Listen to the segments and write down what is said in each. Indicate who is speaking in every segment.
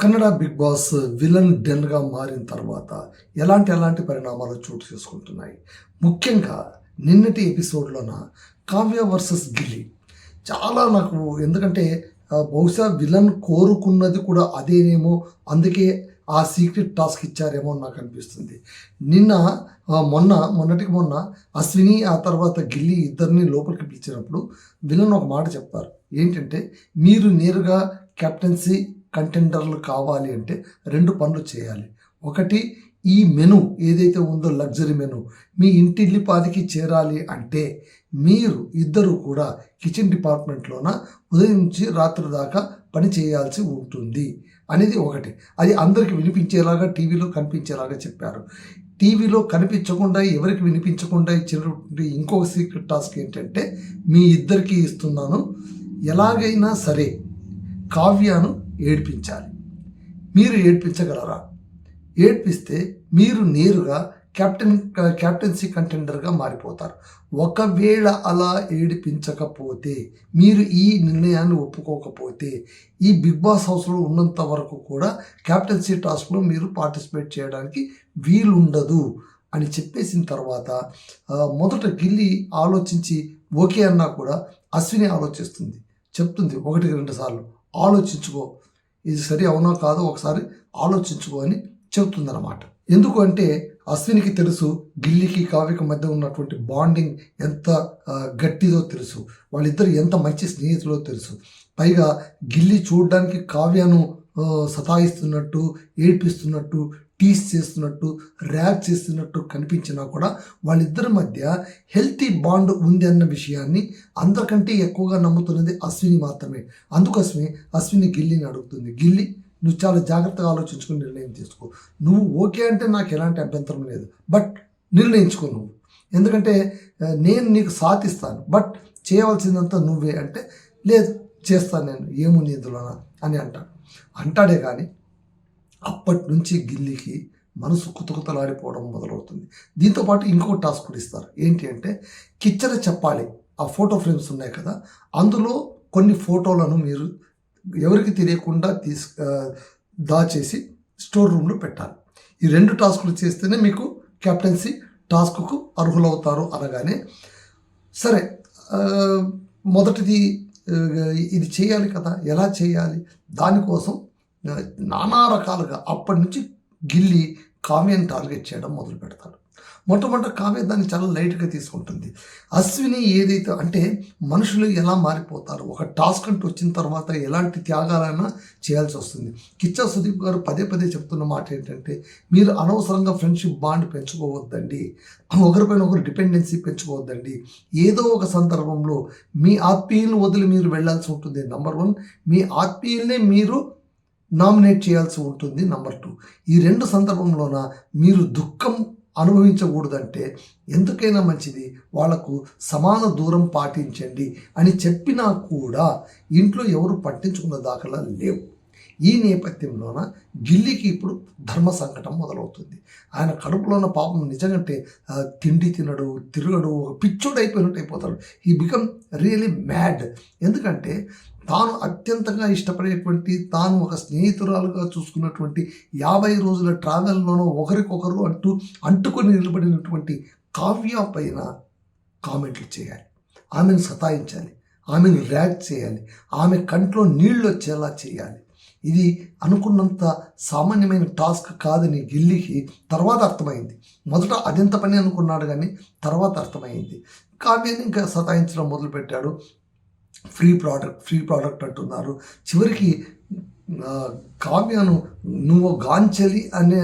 Speaker 1: Kannada big boss villain డెన్గా మారిన తర్వాత ఎలాంటి ఎలాంటి పరిణామాలు చోటు చేసుకుంటున్నాయి? ముఖ్యంగా నిన్నటి ఎపిసోడ్లోన కావ్య వర్సెస్ గిల్లి. చాలా నాకు ఎందుకంటే బహుశా విలన్ కోరుకున్నది కూడా అదేనేమో అందుకే ఆ సీక్రెట్ టాస్క్ ఇచ్చారేమో నాకు అనిపిస్తుంది. నిన్న మొన్న మొన్నటికి మొన్న అశ్విని ఆ తర్వాత గిల్లి ఇద్దరిని లోపలికి పిలిచినప్పుడు విలన్ ఒక మాట చెప్తారు ఏంటంటే మీరు నేరుగా కెప్టెన్సీ కంటెండర్లు కావాలి అంటే రెండు పనులు చేయాలి. ఒకటి ఈ మెను ఏదైతే ఉందో లగ్జరీ మెను మీ ఇంటిల్లిపాదికి చేరాలి అంటే మీరు ఇద్దరు కూడా కిచెన్ డిపార్ట్మెంట్లోన ఉదయం నుంచి రాత్రి దాకా పని చేయాల్సి ఉంటుంది అనేది ఒకటి. అది అందరికి వినిపించేలాగా టీవీలో కనిపించేలాగా చెప్పారు. టీవీలో కనిపించకుండా ఎవరికి వినిపించకుండా ఇచ్చినటువంటి ఇంకొక సీక్రెట్ టాస్క్ ఏంటంటే మీ ఇద్దరికి ఇస్తున్నాను. ఎలాగైనా సరే కావ్యను ఏడ్పించాలి. మీరు ఏడ్పించగలరా? ఏడ్పిస్తే మీరు నేరుగా కెప్టెన్ కెప్టెన్సీ కంటెండర్గా మారిపోతారు. ఒకవేళ అలా ఏడిపించకపోతే మీరు ఈ నిర్ణయాన్ని ఒప్పుకోకపోతే ఈ బిగ్ బాస్ హౌస్లో ఉన్నంత వరకు కూడా కెప్టెన్సీ టాస్క్లో మీరు పార్టిసిపేట్ చేయడానికి వీలుండదు అని చెప్పేసిన తర్వాత మొదట గిల్లి ఆలోచించి ఓకే అన్నా కూడా అశ్విని ఆలోచిస్తుంది. చెప్తుంది ఒకటి రెండు సార్లు ఆలోచించుకో ఇది సరి అవునా కాదో ఒకసారి ఆలోచించుకో అని చెబుతుందన్నమాట. ఎందుకంటే అశ్వినికి తెలుసు గిల్లికి కావ్యకి మధ్య ఉన్నటువంటి బాండింగ్ ఎంత గట్టిదో తెలుసు. వాళ్ళిద్దరు ఎంత మంచి స్నేహితులో తెలుసు. పైగా గిల్లి చూడడానికి కావ్యను సతాయిస్తున్నట్టు ఏడ్పిస్తున్నట్టు టీస్ చేస్తున్నట్టు ర్యాప్ చేస్తున్నట్టు కనిపించినా కూడా వాళ్ళిద్దరి మధ్య హెల్తీ బాండ్ ఉంది అన్న విషయాన్ని అందరికంటే ఎక్కువగా నమ్ముతున్నది అశ్విని మాత్రమే. అందుకోసమే అశ్విని గిల్లిని అడుగుతుంది. గిల్లి నువ్వు చాలా జాగ్రత్తగా ఆలోచించుకుని నిర్ణయం తీసుకో. నువ్వు ఓకే అంటే నాకు ఎలాంటి అభ్యంతరం లేదు. బట్ నిర్ణయించుకో నువ్వు. ఎందుకంటే నేను నీకు సాధిస్తాను బట్ చేయవలసిందంతా నువ్వే అంటే లేదు చేస్తాను నేను. ఏముంది ఇందులోనా? అని అంటాడు అంటాడే కానీ అప్పటి నుంచి గిల్లికి మనసు కుతకుతలాడిపోవడం మొదలవుతుంది. దీంతో పాటు ఇంకో టాస్క్ కూడా ఇస్తారు. ఏంటి అంటే కిచ్చర చెప్పాలి. ఆ ఫోటో ఫ్రేమ్స్ ఉన్నాయి కదా అందులో కొన్ని ఫోటోలను మీరు ఎవరికి తెలియకుండా తీసు దాచేసి స్టోర్ రూమ్లో పెట్టాలి. ఈ రెండు టాస్కులు చేస్తేనే మీకు కెప్టెన్సీ టాస్క్కు అర్హులవుతారు అనగానే సరే మొదటిది ఇది చేయాలి కదా ఎలా చేయాలి దానికోసం నానా రకాలుగా అప్పటి నుంచి గిల్లి కావ్యాన్ని టార్గెట్ చేయడం మొదలు పెడతాడు మొట్టమొదట కావ్య దాన్ని చాలా లైట్గా తీసుకుంటుంది. అశ్విని ఏదైతే అంటే మనుషులు ఎలా మారిపోతారు ఒక టాస్క్ అంటూ వచ్చిన తర్వాత ఎలాంటి త్యాగాలైనా చేయాల్సి వస్తుంది. కిచ్చా సుదీప్ గారు పదే పదే చెప్తున్న మాట ఏంటంటే మీరు అనవసరంగా ఫ్రెండ్షిప్ బాండ్ పెంచుకోవద్దండి ఒకరిపైన ఒకరు డిపెండెన్సీ పెంచుకోవద్దండి. ఏదో ఒక సందర్భంలో మీ ఆత్మీయులను వదిలి మీరు వెళ్ళాల్సి ఉంటుంది. నెంబర్ వన్ మీ ఆత్మీయుల్నే మీరు నామినేట్ చేయాల్సి ఉంటుంది నంబర్ టూ ఈ రెండు సందర్భంలోన మీరు దుఃఖం అనుభవించకూడదంటే ఎందుకైనా మంచిది వాళ్ళకు సమాన దూరం పాటించండి అని చెప్పినా కూడా ఇంట్లో ఎవరు పట్టించుకున్న దాఖలా లేవు. ఈ నేపథ్యంలోన గిల్లికి ఇప్పుడు ధర్మ సంకటం మొదలవుతుంది. ఆయన కడుపులోన పాపం నిజంగంటే తిండి తినడు తిరగడు ఒక పిచ్చోడు అయిపోయినట్టు అయిపోతాడు. ఈ బికమ్ రియలీ మ్యాడ్ ఎందుకంటే తాను అత్యంతగా ఇష్టపడేటువంటి తాను ఒక స్నేహితురాలుగా చూసుకున్నటువంటి యాభై రోజుల ట్రావెల్లోనూ ఒకరికొకరు అంటూ అంటుకొని నిలబడినటువంటి కావ్య పైన కామెంట్లు చేయాలి. ఆమెను సతాయించాలి. ఆమెను ర్యాక్ చేయాలి. ఆమె కంట్లో నీళ్ళు వచ్చేలా చేయాలి. ఇది అనుకున్నంత సామాన్యమైన టాస్క్ కాదని గిల్లికి తర్వాత అర్థమైంది. మొదట అదెంత పని అనుకున్నాడు కానీ తర్వాత అర్థమైంది. కావ్యాన్ని ఇంకా సతాయించడం మొదలుపెట్టాడు. ఫ్రీ ప్రోడక్ట్ ఫ్రీ ప్రోడక్ట్ అంటున్నారు. చివరికి కావ్యను నువ్వు గాంచలి అనే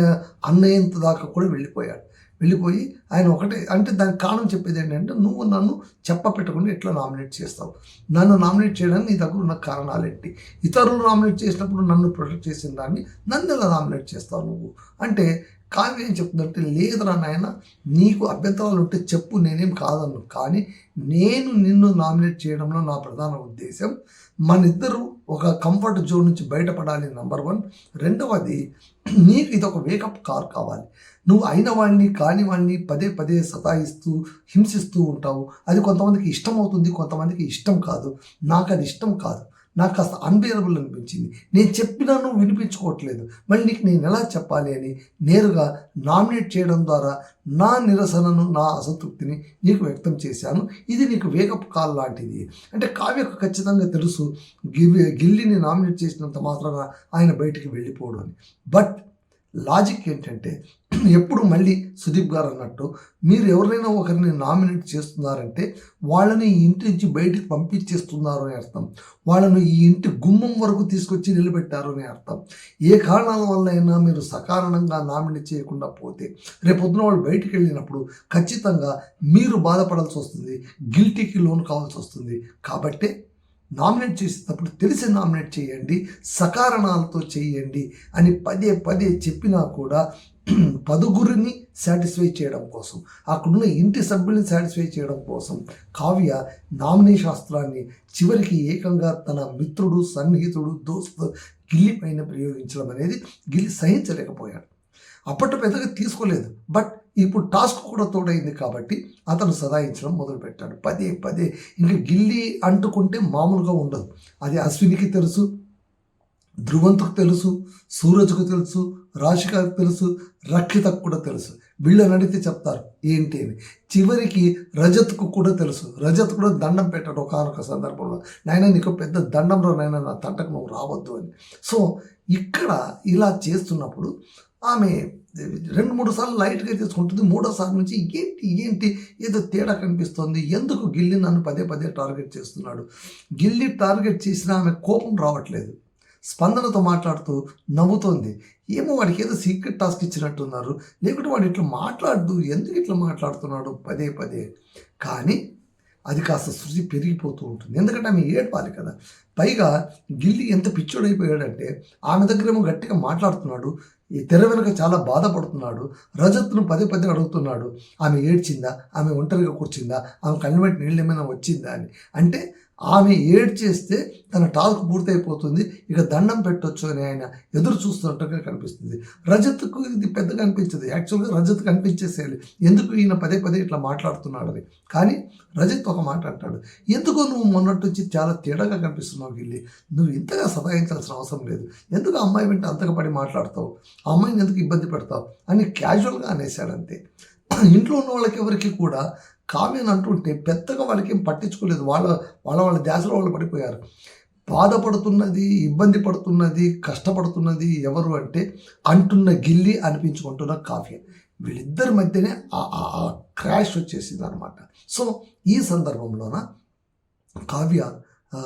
Speaker 1: అన్నయ్యంత దాకా కూడా వెళ్ళిపోయాడు. వెళ్ళిపోయి ఆయన ఒకటే అంటే దానికి కారణం చెప్పేది ఏంటంటే నువ్వు నన్ను చెప్ప పెట్టకుండా ఎట్లా నామినేట్ చేస్తావు? నన్ను నామినేట్ చేయడానికి నీ దగ్గర ఉన్న కారణాలు ఏంటి ఇతరులు నామినేట్ చేసినప్పుడు నన్ను ప్రొటెక్ట్ చేసిన దాన్ని నన్ను ఎలా నామినేట్ చేస్తావు నువ్వు? అంటే కావ్య ఏం చెప్తుందంటే లేదురా నాయన నీకు అభ్యంతరాలు ఉంటే చెప్పు నేనేం కాదన్ను. కానీ నేను నిన్ను నామినేట్ చేయడంలో నా ప్రధాన ఉద్దేశం మన ఇద్దరు ఒక కంఫర్ట్ జోన్ నుంచి బయటపడాలి నంబర్ వన్ రెండవది నీకు ఇది ఒక వేకప్ కార్ కావాలి. నువ్వు అయిన వాడిని కాని వాడిని పదే పదే సతాయిస్తూ హింసిస్తూ ఉంటావు. అది కొంతమందికి ఇష్టం అవుతుంది కొంతమందికి ఇష్టం కాదు. నాకు అది ఇష్టం కాదు. నాకు కాస్త అన్బేరబుల్ అనిపించింది. నేను చెప్పినా నువ్వు వినిపించుకోవట్లేదు. మళ్ళీ నీకు నేను ఎలా చెప్పాలి అని నేరుగా నామినేట్ చేయడం ద్వారా నా నిరసనను నా అసంతృప్తిని నీకు వ్యక్తం చేశాను. ఇది నీకు వేగప్ కాల్ లాంటిది. అంటే కావ్యకు ఖచ్చితంగా తెలుసు గివి గిల్లిని నామినేట్ చేసినంత మాత్రాన ఆయన బయటికి వెళ్ళిపోవడం అని. బట్ లాజిక్ ఏంటంటే ఎప్పుడు మళ్ళీ సుదీప్ గారు అన్నట్టు మీరు ఎవరైనా ఒకరిని నామినేట్ చేస్తున్నారంటే వాళ్ళని ఈ ఇంటి నుంచి బయటికి పంపించేస్తున్నారు అని అర్థం. వాళ్ళను ఈ ఇంటి గుమ్మం వరకు తీసుకొచ్చి నిలబెట్టారు అని అర్థం. ఏ కారణాల వల్ల అయినా మీరు సకారణంగా నామినేట్ చేయకుండా పోతే రేపొద్దున వాళ్ళు బయటికి వెళ్ళినప్పుడు ఖచ్చితంగా మీరు బాధపడాల్సి వస్తుంది గిల్టీకి లోన్ కావాల్సి వస్తుంది. కాబట్టే నామినేట్ చేసినప్పుడు తెలిసి నామినేట్ చేయండి సకారణాలతో చేయండి అని పదే పదే చెప్పినా కూడా పదుగురిని సాటిస్ఫై చేయడం కోసం అక్కడున్న ఇంటి సభ్యుల్ని సాటిస్ఫై చేయడం కోసం కావ్య నామినీ శాస్త్రాన్ని చివరికి ఏకంగా తన మిత్రుడు సన్నిహితుడు దోస్తు గిల్లి పైన ప్రయోగించడం అనేది గిల్లి సహించలేకపోయాడు. అప్పట్లో పెద్దగా తీసుకోలేదు. బట్ ఇప్పుడు టాస్క్ కూడా తోడైంది కాబట్టి అతను సదాయించడం మొదలుపెట్టాడు. పదే పదే. ఇంకా గిల్లి అంటుకుంటే మామూలుగా ఉండదు. అది అశ్వినికి తెలుసు ధ్రువంతుకు తెలుసు సూరజ్కు తెలుసు రాశికకు తెలుసు రక్షితకు కూడా తెలుసు. వీళ్ళని అడిగితే చెప్తారు ఏంటి అని. చివరికి రజత్కు కూడా తెలుసు. రజత్ కూడా దండం పెట్టాడు ఒకనొక సందర్భంలో. నాయన నీకు పెద్ద దండంలో నాయన నా తంటకు నువ్వు రావద్దు అని. సో ఇక్కడ ఇలా చేస్తున్నప్పుడు ఆమె రెండు మూడు సార్లు లైట్గా తీసుకుంటుంది. మూడోసారి నుంచి ఏంటి ఏంటి ఏదో తేడా కనిపిస్తోంది. ఎందుకు గిల్లి నన్ను పదే పదే టార్గెట్ చేస్తున్నాడు? గిల్లి టార్గెట్ చేసినా ఆమె కోపం రావట్లేదు. స్పందనతో మాట్లాడుతూ నవ్వుతోంది. ఏమో వాడికి ఏదో సీక్రెట్ టాస్క్ ఇచ్చినట్టున్నారు. లేకుంటే వాడు ఇట్లా మాట్లాడదు ఎందుకు ఇట్లా మాట్లాడుతున్నాడు పదే పదే? కానీ అది కాస్త శృతి పెరిగిపోతూ ఉంటుంది. ఎందుకంటే ఆమె ఏడ్పాలి కదా. పైగా గిల్లి ఎంత పిచ్చోడైపోయాడంటే ఆమె దగ్గరేమో గట్టిగా మాట్లాడుతున్నాడు. ఈ తెర వెనుక చాలా బాధపడుతున్నాడు. రజత్ను పదే పదే అడుగుతున్నాడు. ఆమె ఏడ్చిందా? ఆమె ఒంటరిగా కూర్చుందా? ఆమె కళ్ళమెట్టి నీళ్ళు ఏమైనా వచ్చిందా అని. అంటే ఆమె ఏడ్ చేస్తే తన టాస్క్ పూర్తయిపోతుంది. ఇక దండం పెట్టొచ్చు అని ఆయన ఎదురు చూస్తున్నట్టుగా కనిపిస్తుంది. రజత్కు ఇది పెద్దగా అనిపించదు. యాక్చువల్గా రజత్ కనిపించేసేయాలి ఎందుకు ఈయన పదే పదే ఇట్లా మాట్లాడుతున్నాడని. కానీ రజత్ ఒక మాట అంటాడు. ఎందుకో నువ్వు మొన్నటి నుంచి చాలా తేడాగా కనిపిస్తున్నావు వెళ్ళి నువ్వు ఇంతగా సదాయించాల్సిన అవసరం లేదు. ఎందుకు అమ్మాయి వెంట అంతగా పడి మాట్లాడతావు? ఆ అమ్మాయిని ఎందుకు ఇబ్బంది పెడతావు? అని క్యాజువల్గా అనేశాడంతే ఇంట్లో ఉన్న వాళ్ళకి ఎవరికి కూడా కావ్యం అంటుంటే పెద్దగా వాళ్ళకి ఏం పట్టించుకోలేదు. వాళ్ళ వాళ్ళ వాళ్ళ ధ్యాసలో వాళ్ళు పడిపోయారు. బాధపడుతున్నది ఇబ్బంది పడుతున్నది కష్టపడుతున్నది ఎవరు అంటే అంటున్న గిల్లి అనిపించుకుంటున్న కావ్యం. వీళ్ళిద్దరి మధ్యనే ఆ క్రాష్ వచ్చేసింది అనమాట సో ఈ సందర్భంలోన కావ్య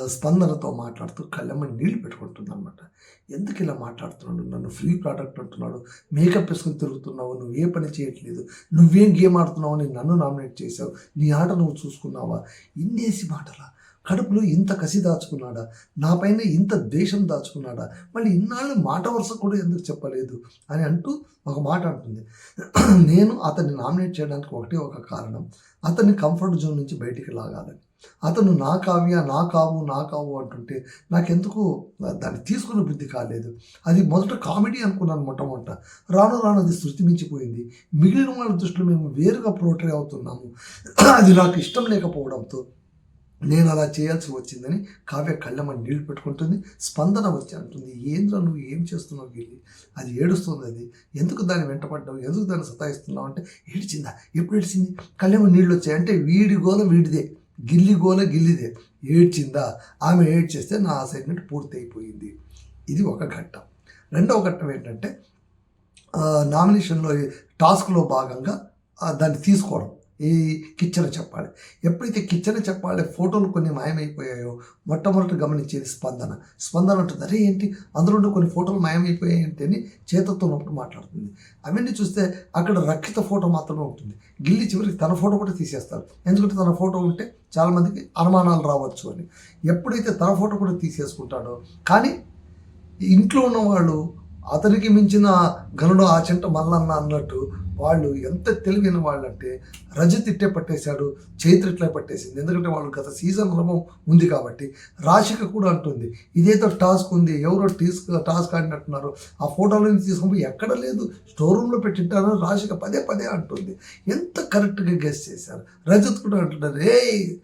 Speaker 1: స్పందనతో మాట్లాడుతూ కళ్ళమ్మని నీళ్ళు పెట్టుకుంటుంది అనమాట ఎందుకు ఇలా మాట్లాడుతున్నాడు? నన్ను ఫ్రీ ప్రోడక్ట్ అంటున్నాడు. మేకప్ వేసుకుని తిరుగుతున్నావు. నువ్వు ఏ పని చేయట్లేదు. నువ్వేం గేమ్ ఆడుతున్నావు అని నన్ను నామినేట్ చేసావు నీ ఆట నువ్వు చూసుకున్నావా? ఇన్నేసి మాటలా. కడుపులో ఇంత కసి దాచుకున్నాడా? నా పైన ఇంత ద్వేషం దాచుకున్నాడా? మళ్ళీ ఇన్నాళ్ళు మాట వరుస కూడా ఎందుకు చెప్పలేదు? అని అంటూ ఒక మాట అంటుంది. నేను అతన్ని నామినేట్ చేయడానికి ఒకటే ఒక కారణం. అతన్ని కంఫర్ట్ జోన్ నుంచి బయటికి లాగాలని. అతను నా కావ్య నా కావు నా కావు అంటుంటే నాకెందుకు దాన్ని తీసుకునే బుద్ధి కాలేదు. అది మొదట కామెడీ అనుకున్నాను మొట్టమొదట. రాను రాను అది శృతి మించిపోయింది. మిగిలిన వాళ్ళ దృష్టిలో మేము వేరుగా ప్రోట్రే అవుతున్నాము. అది నాకు ఇష్టం లేకపోవడంతో నేను అలా చేయాల్సి వచ్చిందని కావ్య కళ్ళమని నీళ్ళు పెట్టుకుంటుంది స్పందన వచ్చి అంటుంది ఏంద్రా నువ్వు? ఏం చేస్తున్నావు గిల్లి? అది ఏడుస్తుంది అది. ఎందుకు దాన్ని వెంటపడ్డావు? ఎందుకు దాన్ని సతాయిస్తున్నావు? అంటే ఏడిచిందా? ఎప్పుడు ఏడిచింది కళ్ళెమ నీళ్ళు వచ్చాయి. అంటే వీడి గోల వీడిదే. గిల్లి గోల గిల్లిదే. ఏడ్చిందా? ఆమె ఏడ్చేస్తే నా అసైన్మెంట్ పూర్తి అయిపోయింది ఇది ఒక ఘట్టం. రెండవ ఘట్టం ఏంటంటే నామినేషన్లో టాస్క్లో భాగంగా దాన్ని తీసుకోవడం. ఈ కిచెన్ చెప్పాలి. ఎప్పుడైతే కిచెన్ చెప్పాలి ఫోటోలు కొన్ని మాయమైపోయాయో మొట్టమొదటి గమనించేది స్పందన. స్పందన అంటుంది అరే ఏంటి? అందులో కొన్ని ఫోటోలు మాయమైపోయాయి అంటే అని చేతతో ఉన్నప్పుడు మాట్లాడుతుంది. అవన్నీ చూస్తే అక్కడ రక్షిత ఫోటో మాత్రమే ఉంటుంది. గిల్లి చివరికి తన ఫోటో కూడా తీసేస్తారు. ఎందుకంటే తన ఫోటో ఉంటే చాలామందికి అనుమానాలు రావచ్చు అని. ఎప్పుడైతే తన ఫోటో కూడా తీసేసుకుంటాడో కానీ ఇంట్లో ఉన్నవాళ్ళు అతనికి మించిన గనుడు ఆ చెంట మల్లన్న అన్నట్టు వాళ్ళు ఎంత తెలివైన వాళ్ళంటే రజత్ ఇట్టే పట్టేశాడు చైత్ర ఇట్లా పట్టేసింది. ఎందుకంటే వాళ్ళు గత సీజన్ క్రమం ఉంది కాబట్టి రాశిక కూడా అంటుంది. ఇదేదో టాస్క్ ఉంది ఎవరో టీస్క్ టాస్క్ ఆడినట్టున్నారు. ఆ ఫోటోలను తీసుకుని ఎక్కడ లేదు స్టోర్ రూమ్లో పెట్టింటారు రాశిక పదే పదే అంటుంది. ఎంత కరెక్ట్గా గెస్ చేశారు. రజత్ కూడా అంటున్నారు రే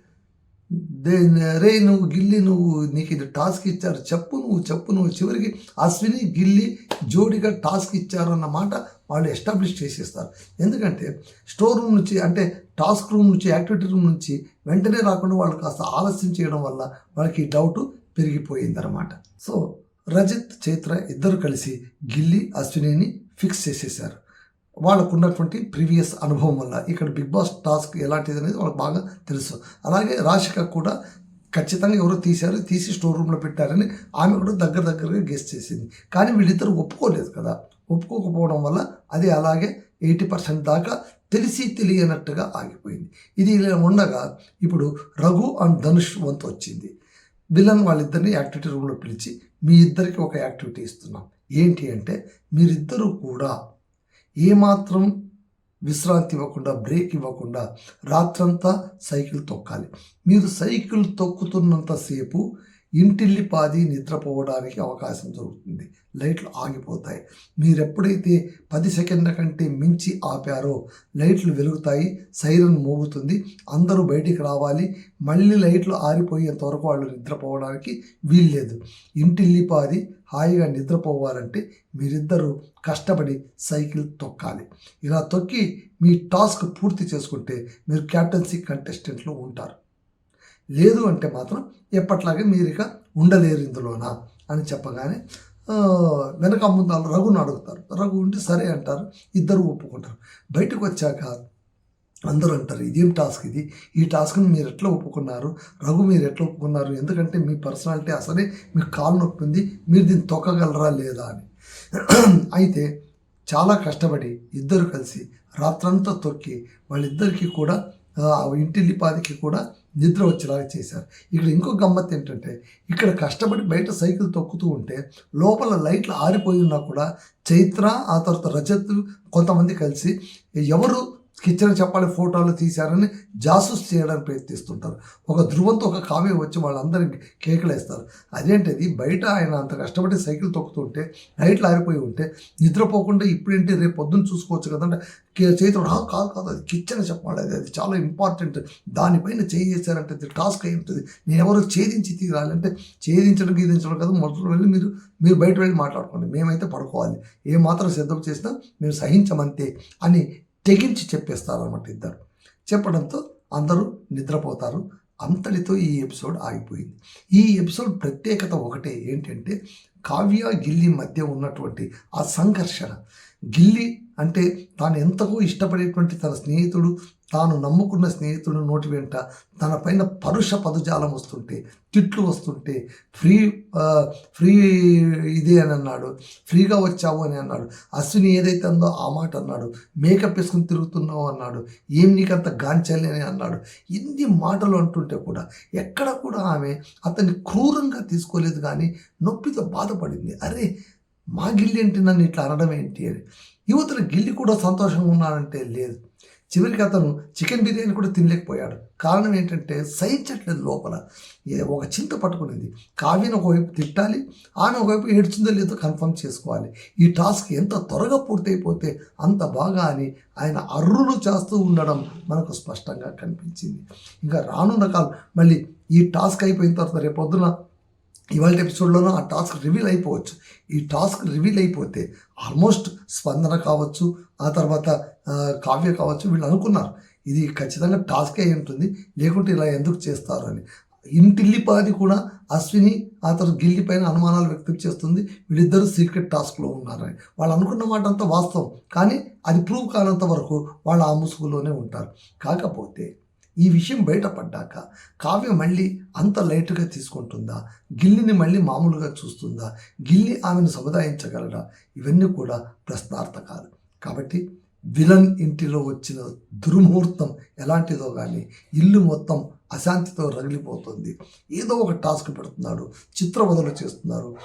Speaker 1: దే- రే నువ్వు గిల్లి నువ్వు నీకు ఇది టాస్క్ ఇచ్చారు చెప్పు నువ్వు చెప్పు నువ్వు చివరికి అశ్విని గిల్లి జోడిగా టాస్క్ ఇచ్చారు అన్న మాట వాళ్ళు ఎస్టాబ్లిష్ చేసేస్తారు. ఎందుకంటే స్టోర్ రూమ్ నుంచి అంటే టాస్క్ రూమ్ నుంచి యాక్టివిటీ రూమ్ నుంచి వెంటనే రాకుండా వాళ్ళు కాస్త ఆలస్యం చేయడం వల్ల వాళ్ళకి ఈ డౌట్ పెరిగిపోయింది అనమాట సో రజిత్ చైత్ర ఇద్దరు కలిసి గిల్లి అశ్వినిని ఫిక్స్ చేసేసారు. వాళ్ళకు ఉన్నటువంటి ప్రీవియస్ అనుభవం వల్ల ఇక్కడ బిగ్ బాస్ టాస్క్ ఎలాంటిది అనేది వాళ్ళకి బాగా తెలుసు. అలాగే రాశిక కూడా ఖచ్చితంగా ఎవరో తీశారు తీసి స్టోర్ రూమ్లో పెట్టారని ఆమె కూడా దగ్గర దగ్గరగా గెస్ట్ చేసింది. కానీ వీళ్ళిద్దరు ఒప్పుకోలేదు కదా. ఒప్పుకోకపోవడం వల్ల అది అలాగే ఎయిటీ పర్సెంట్ దాకా తెలిసి తెలియనట్టుగా ఆగిపోయింది. ఇది ఇలా ఉండగా ఇప్పుడు రఘు అండ్ ధనుష్ వంతు వచ్చింది. విలన్ వాళ్ళిద్దరిని యాక్టివిటీ రూమ్లో పిలిచి మీ ఇద్దరికి ఒక యాక్టివిటీ ఇస్తున్నాం. ఏంటి అంటే మీరిద్దరూ కూడా ఏమాత్రం విశ్రాంతి ఇవ్వకుండా బ్రేక్ ఇవ్వకుండా రాత్రంతా సైకిల్ తొక్కాలి. మీరు సైకిల్ తొక్కుతున్నంతసేపు ఇంటిల్లిపాది నిద్రపోవడానికి అవకాశం దొరుకుతుంది. లైట్లు ఆగిపోతాయి. మీరు ఎప్పుడైతే పది సెకండ్ల కంటే మించి ఆపారో లైట్లు వెలుగుతాయి సైరన్ మోగుతుంది అందరూ బయటికి రావాలి. మళ్ళీ లైట్లు ఆరిపోయేంత వరకు వాళ్ళు నిద్రపోవడానికి వీల్లేదు. ఇంటిల్లిపాది హాయిగా నిద్రపోవాలంటే మీరిద్దరూ కష్టపడి సైకిల్ తొక్కాలి. ఇలా తొక్కి మీ టాస్క్ పూర్తి చేసుకుంటే మీరు క్యాప్టెన్సీ కంటెస్టెంట్లు ఉంటారు. లేదు అంటే మాత్రం ఎప్పట్లాగే మీరు ఇక ఉండలేరు ఇందులోనా అని చెప్పగానే వెనక ముందు రఘుని అడుగుతారు. రఘు ఉంటే సరే అంటారు ఇద్దరు ఒప్పుకుంటారు. బయటకు వచ్చాక అందరూ అంటారు ఇదేం టాస్క్ ఇది? ఈ టాస్క్ని మీరు ఎట్లా ఒప్పుకున్నారు? రఘు మీరు ఎట్లా ఒప్పుకున్నారు? ఎందుకంటే మీ పర్సనాలిటీ అసలే మీకు కాలు నొప్పి ఉంది మీరు దీన్ని తొక్కగలరా లేదా అని. అయితే చాలా కష్టపడి ఇద్దరు కలిసి రాత్రంతా తొక్కి వాళ్ళిద్దరికీ కూడా ఆ, ఇంటిల్లిపాదికి కూడా నిద్ర వచ్చేలాగా చేశారు. ఇక్కడ ఇంకో గమ్మత్ ఏంటంటే ఇక్కడ కష్టపడి బయట సైకిల్ తొక్కుతూ ఉంటే లోపల లైట్లు ఆరిపోయి ఉన్నా కూడా చైత్ర ఆ తర్వాత రజత్ కొంతమంది కలిసి ఎవరు కిచెన్ చెప్పాలి ఫోటోలు తీశారని జాసూస్ చేయడానికి ప్రయత్నిస్తుంటారు. ఒక ధ్రువంతో ఒక కావ్య వచ్చి వాళ్ళందరికీ కేకలు వేస్తారు అదేంటిది? బయట ఆయన అంత కష్టపడి సైకిల్ తొక్కుతుంటే లైట్లు ఆరిపోయి ఉంటే నిద్రపోకుండా ఇప్పుడేంటి రేపు పొద్దున్న చూసుకోవచ్చు కదంటే చేతులు చేతిలో కాదు కాదు అది కిచెన్ చెప్పాలి. అది అది చాలా ఇంపార్టెంట్ దానిపైన చేసారంటే టాస్క్ అయి ఉంటుంది. నేను ఎవరు ఛేదించి తీరాలంటే ఛేదించడం గీదించడం కదా మొదటి వెళ్ళి మీరు మీరు బయట వెళ్ళి మాట్లాడుకోండి. మేమైతే పడుకోవాలి. ఏ మాత్రం సిద్ధం చేసినా మేము సహించమంతే అని తెగించి చెప్పేస్తారన్నమాట ఇద్దరు. చెప్పడంతో అందరూ నిద్రపోతారు. అంతటితో ఈ ఎపిసోడ్ ఆగిపోయింది. ఈ ఎపిసోడ్ ప్రత్యేకత ఒకటే ఏంటంటే కావ్య గిల్లి మధ్య ఉన్నటువంటి ఆ సంఘర్షణ. గిల్లి అంటే తాను ఎంతకో ఇష్టపడేటువంటి తన స్నేహితుడు తాను నమ్ముకున్న స్నేహితుడు నోటి వెంట తన పైన పరుష పదజాలం వస్తుంటే తిట్లు వస్తుంటే ఫ్రీ ఫ్రీ ఇదే అని అన్నాడు ఫ్రీగా వచ్చావు అని అన్నాడు అశ్విని ఏదైతే ఉందో ఆ మాట అన్నాడు మేకప్ వేసుకుని తిరుగుతున్నావు అన్నాడు ఏం నీకంత గాంచాలి అని అన్నాడు ఇన్ని మాటలు అంటుంటే కూడా ఎక్కడ కూడా ఆమె అతన్ని క్రూరంగా తీసుకోలేదు కానీ నొప్పితో బాధపడింది. అరే మా గిల్లి ఏంటి నన్ను ఇట్లా అనడం ఏంటి అని. యువతులు గిల్లి కూడా సంతోషంగా ఉన్నాడంటే లేదు. చివరికి అతను చికెన్ బిర్యానీ కూడా తినలేకపోయాడు. కారణం ఏంటంటే సహించట్లేదు లోపల ఏ ఒక చింత పట్టుకునేది. కావ్యను ఒకవైపు తిట్టాలి ఆమె ఒకవైపు ఏడ్చిందో లేదో కన్ఫర్మ్ చేసుకోవాలి. ఈ టాస్క్ ఎంత త్వరగా పూర్తయిపోతే అంత బాగా అని ఆయన అర్రులు చేస్తూ ఉండడం మనకు స్పష్టంగా కనిపించింది. ఇంకా రానున్న కాలం మళ్ళీ ఈ టాస్క్ అయిపోయిన తర్వాత రేపొద్దున ఇవాళ ఎపిసోడ్లోనూ ఆ టాస్క్ రివీల్ అయిపోవచ్చు. ఈ టాస్క్ రివీల్ అయిపోతే ఆల్మోస్ట్ స్పందన కావచ్చు ఆ తర్వాత కావ్య కావచ్చు వీళ్ళు అనుకున్నారు. ఇది ఖచ్చితంగా టాస్క్ అయి ఉంటుంది లేకుంటే ఇలా ఎందుకు చేస్తారు అని. ఇంటిల్లిపాది కూడా అశ్విని ఆ తర్వాత గిల్లి పైన అనుమానాలు వ్యక్తం చేస్తుంది వీళ్ళిద్దరూ సీక్రెట్ టాస్క్లో ఉన్నారని. వాళ్ళు అనుకున్న మాట అంతా వాస్తవం కానీ అది ప్రూవ్ కానంత వరకు వాళ్ళు ఆ ముసుగులోనే ఉంటారు. కాకపోతే ఈ విషయం బయటపడ్డాక కావ్య మళ్ళీ అంత లైట్గా తీసుకుంటుందా? గిల్లిని మళ్ళీ మామూలుగా చూస్తుందా? గిల్లి ఆమెను సముదాయించగలడా ఇవన్నీ కూడా ప్రశ్నార్థకాలు. కాబట్టి విలన్ ఇంటిలో వచ్చిన దుర్ముహూర్తం ఎలాంటిదో కానీ ఇల్లు మొత్తం అశాంతితో రగిలిపోతుంది. ఏదో ఒక టాస్క్ పెడుతున్నాడు చిత్రవదలు చేస్తున్నారు.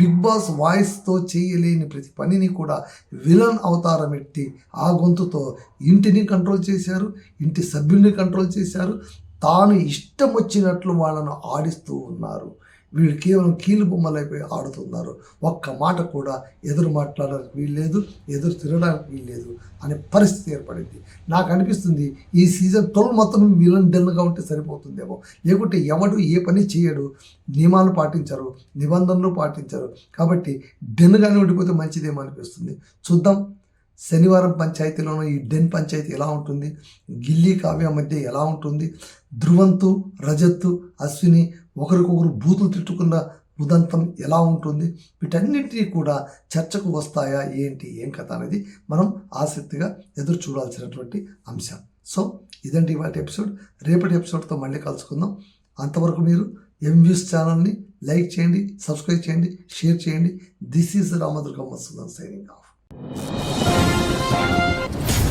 Speaker 1: బిగ్ బాస్ వాయిస్తో చేయలేని ప్రతి పనిని కూడా విలన్ అవతారం ఎట్టి ఆ గొంతుతో ఇంటిని కంట్రోల్ చేశారు ఇంటి సభ్యుల్ని కంట్రోల్ చేశారు. తాను ఇష్టం వచ్చినట్లు వాళ్ళను ఆడిస్తూ ఉన్నారు. వీళ్ళు కేవలం కీలు బొమ్మలైపోయి ఆడుతున్నారు. ఒక్క మాట కూడా ఎదురు మాట్లాడడానికి వీల్లేదు ఎదురు తిరగడానికి వీల్లేదు అనే పరిస్థితి ఏర్పడింది. నాకు అనిపిస్తుంది ఈ సీజన్ ట్వెల్వ్ మొత్తం విలన్ డెన్గా ఉంటే సరిపోతుందేమో. లేకుంటే ఎవడు ఏ పని చేయడు నియమాలు పాటించరు నిబంధనలు పాటించరు. కాబట్టి డెన్గానే ఉండిపోతే మంచిదేమో అనిపిస్తుంది. చూద్దాం. శనివారం పంచాయతీలోనూ ఈ డెన్ పంచాయతీ ఎలా ఉంటుంది? గిల్లీ కావ్య మధ్య ఎలా ఉంటుంది? ధ్రువంతు రజత్తు అశ్విని ఒకరికొకరు బూతులు తిట్టుకున్న ఉదంతం ఎలా ఉంటుంది? వీటన్నింటినీ కూడా చర్చకు వస్తాయా? ఏంటి? ఏం కథ అనేది మనం ఆసక్తిగా ఎదురు చూడాల్సినటువంటి అంశం. సో ఇదండి వాటి ఎపిసోడ్. రేపటి ఎపిసోడ్తో మళ్ళీ కలుసుకుందాం. అంతవరకు మీరు ఎంవ్యూస్ ఛానల్ని లైక్ చేయండి సబ్స్క్రైబ్ చేయండి షేర్ చేయండి. This is Ramadurgamma Sundar signing ファン!